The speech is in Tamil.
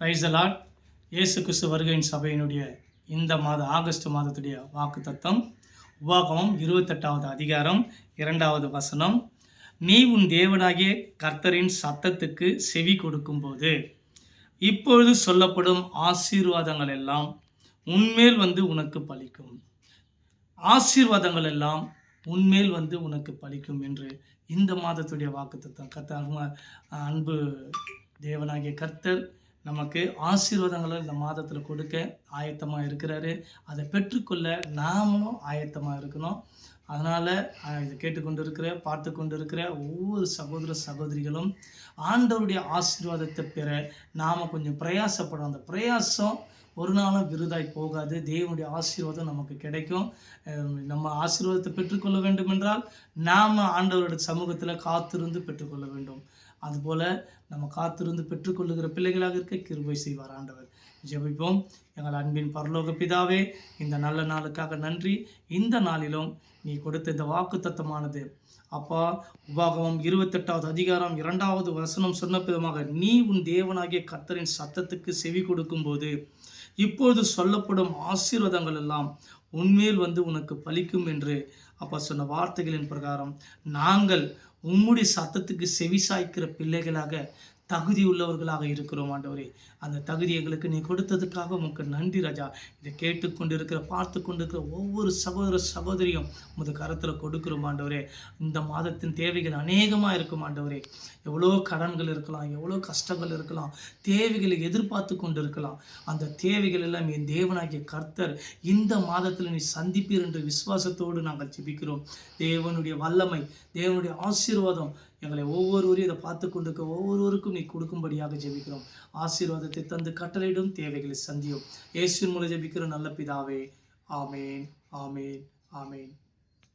ரைசலாட் இயேசு கிறிஸ்து வருகையின் சபையினுடைய இந்த மாத ஆகஸ்ட் மாதத்துடைய வாக்கு தத்தம் உபாகமம் இருபத்தெட்டாவது அதிகாரம் இரண்டாவது வசனம். நீ உன் தேவனாகிய கர்த்தரின் சத்தத்துக்கு செவி கொடுக்கும்போது இப்பொழுது சொல்லப்படும் ஆசீர்வாதங்கள் எல்லாம் உன்மேல் வந்து உனக்கு பலிக்கும். ஆசீர்வாதங்கள் எல்லாம் உன்மேல் வந்து உனக்கு பலிக்கும் என்று இந்த மாதத்துடைய வாக்குத்தத்தம். கர்த்தர் அன்பு தேவனாகிய கர்த்தர் நமக்கு ஆசீர்வாதங்களை இந்த மாதத்தில் கொடுக்க ஆயத்தமாக இருக்கிறாரு. அதை பெற்றுக்கொள்ள நாமளும் ஆயத்தமாக இருக்கணும். அதனால் இதை கேட்டுக்கொண்டு இருக்கிற பார்த்து கொண்டு இருக்கிற ஒவ்வொரு சகோதர சகோதரிகளும் ஆண்டவருடைய ஆசீர்வாதத்தை பெற நாம் கொஞ்சம் பிரயாசப்படும் அந்த பிரயாசம் ஒரு நாளும் விருதாய் போகாது. தேவனுடைய ஆசீர்வாதம் நமக்கு கிடைக்கும். நம்ம ஆசீர்வாதத்தை பெற்றுக்கொள்ள வேண்டும் என்றால் நாம் ஆண்டவருடைய சமூகத்தில் காத்திருந்து பெற்றுக்கொள்ள வேண்டும். அதுபோல் நம்ம காத்திருந்து பெற்றுக்கொள்ளுகிற பிள்ளைகளாக இருக்க கிருபை செய்வார் ஆண்டவர். ஜெபிப்போம். எங்கள் அன்பின் பரலோக பிதாவே இந்த நல்ல நாளுக்காக நன்றி. இந்த நாளிலும் நீ கொடுத்த இந்த வாக்கு தத்தமானது அப்பா உபாகமம் இருபத்தெட்டாவது அதிகாரம் இரண்டாவது வசனம் சொன்ன விதமாக நீ உன் தேவனாகிய கர்த்தரின் சத்தத்துக்கு செவி கொடுக்கும்போது இப்போது சொல்லப்படும் ஆசீர்வாதங்கள் எல்லாம் உன்மேல் வந்து உனக்கு பலிக்கும் என்று அப்பா சொன்ன வார்த்தைகளின் பிரகாரம் நாங்கள் உம்முடைய சத்தத்துக்கு செவி சாய்க்கிற பிள்ளைகளாக தகுதி உள்ளவர்களாக இருக்கிறோம் ஆண்டவரே. அந்த தகுதி எங்களுக்கு நீ கொடுத்ததுக்காக உமக்கு நன்றி ராஜா. இதை கேட்டுக்கொண்டிருக்கிற பார்த்து கொண்டிருக்கிற ஒவ்வொரு சகோதர சகோதரியும் உமது கரத்தில் கொடுக்குறோம் ஆண்டவரே. இந்த மாதத்தின் தேவைகள் அநேகமாக இருக்கும் ஆண்டவரே. எவ்வளோ கடன்கள் இருக்கலாம் எவ்வளோ கஷ்டங்கள் இருக்கலாம் தேவைகளை எதிர்பார்த்து கொண்டு இருக்கலாம் அந்த தேவைகள் எல்லாம் என் தேவனாகிய கர்த்தர் இந்த மாதத்தில் நீ சந்திப்பீர் என்ற விசுவாசத்தோடு நாங்கள் ஜெபிக்கிறோம். தேவனுடைய வல்லமை தேவனுடைய ஆசீர்வாதம் எங்களை ஒவ்வொருவரையும் இதை பார்த்து கொண்டிருக்க ஒவ்வொருவருக்கும் நீ கொடுக்கும்படியாக ஜெபிக்கிறோம். ஆசீர்வாதத்தை தந்து கட்டளையிடும் தேவைகளை சந்தியும். இயேசுவின் மூலம் ஜெபிக்கிற நல்ல பிதாவே ஆமேன் ஆமேன் ஆமேன்.